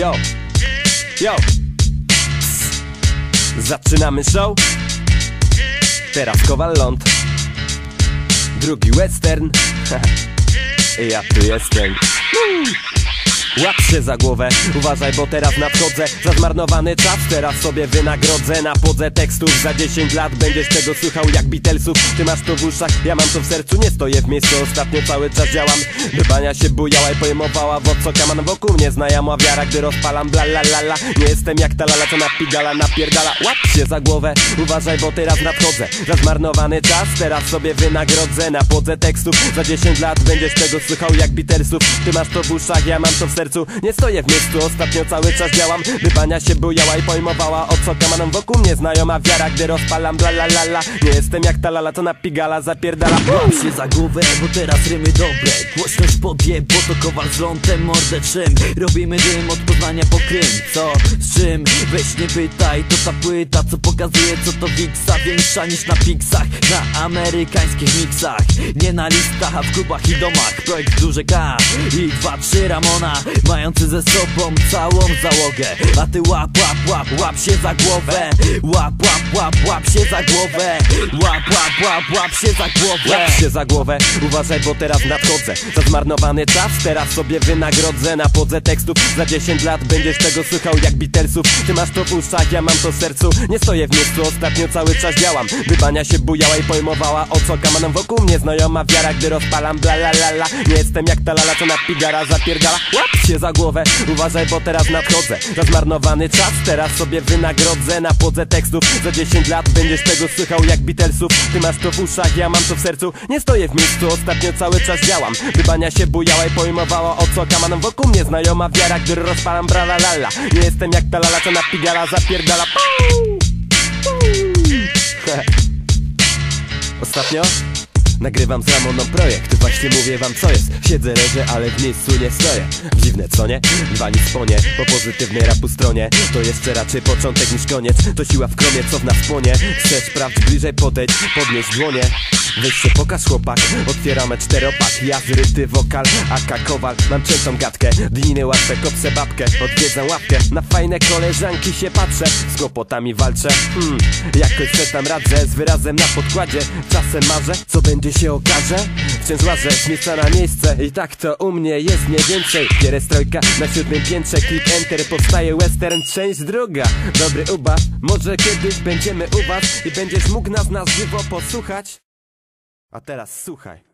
Yo, yo. Zaczynamy show. Teraz Kowal Ląd. Drugi western. Ja tu jestem Łap się za głowę, uważaj, bo teraz nadchodzę Za zmarnowany czas, teraz sobie wynagrodzę. Na podze tekstów za 10 lat Będziesz tego słuchał jak Beatlesów. Ty masz to w uszach, ja mam to w sercu Nie stoję w miejscu, ostatnio cały czas działam Wybania się bujała i pojmowała. W co kaman wokół mnie znajoma wiara Gdy rozpalam bla la la la. Nie jestem jak ta lala, co napigala, napierdala. Łap się za głowę, uważaj, bo teraz nadchodzę Za zmarnowany czas, teraz sobie wynagrodzę. Na podze tekstów za 10 lat Będziesz tego słuchał jak Beatlesów. Ty masz to w uszach, ja mam to w sercu sercu. Nie stoję w miejscu, ostatnio cały czas działam. Wybania się bujała i pojmowała o co kamaną wokół mnie Znajoma wiara, gdy rozpalam bla la la la. Nie jestem jak ta lala, to na pigala zapierdala. Łap się za głowę, bo teraz rymy dobre. Głośność podje, bo to kowal z lądem mordę czym Robimy dym od Poznania po Krym. Co? Czym? Weź nie pytaj, to ta płyta co pokazuje co to wiksa Większa niż na piksach, na amerykańskich miksach. Nie na listach, a w klubach i domach. Projekt duże K i dwa, trzy Ramona Mający ze sobą całą załogę. A ty łap, łap, łap, łap się za głowę. Łap, łap, łap, łap się za głowę. Łap, łap, łap, łap się za głowę. Łap się za głowę, uważaj, bo teraz nadchodzę. Za zmarnowany czas, teraz sobie wynagrodzę. Na podze tekstów za 10 lat Będziesz tego słuchał jak Beatlesów Ty masz to w uszach, ja mam to w sercu. Nie stoję w miejscu, ostatnio cały czas działam. Wybania się bujała i pojmowała o co kamanem wokół mnie Znajoma wiara, gdy rozpalam bla la la la. Nie jestem jak ta lala, co na pigara zapierdala. Łap się za głowę Uważaj, bo teraz nadchodzę. Za zmarnowany czas, teraz sobie wynagrodzę. Na podze tekstów za 10 lat Będziesz tego słuchał jak Beatlesów. Ty masz to w uszach, ja mam to w sercu. Nie stoję w miejscu, ostatnio cały czas działam. Wybania się bujała i pojmowała o co kamanem wokół mnie Znajoma wiara, gdy rozpalam brala lala Nie jestem jak ta lala, co na pigala zapierdala! Ostatnio Nagrywam z Ramoną projekt, właśnie mówię wam co jest. Siedzę, leżę, ale w miejscu nie stoję. Dziwne co nie? Dwa nic po Po pozytywnej rapu stronie. To jeszcze raczej początek niż koniec. To siła w kromie, co w nas płonie. Chcesz sprawdź bliżej podejdź, podnieś dłonie. Weź się pokaż chłopak, otwieramy czteropak. Ja zryty wokal, aka kowal. Mam częstą gadkę, dniny łatwe Kopsę babkę, odwiedzam łapkę. Na fajne koleżanki się patrzę. Z kłopotami walczę, hmm Jakoś se tam radzę, z wyrazem na podkładzie. Czasem marzę, co będzie się okaże Wciąż łażę z miejsca na miejsce. I tak to u mnie jest mniej więcej. Pierestrojka na siódmym piętrze Klik enter, powstaje western Część druga, dobry uba Może kiedyś będziemy u was I będziesz mógł nas na żywo posłuchać. A teraz słuchaj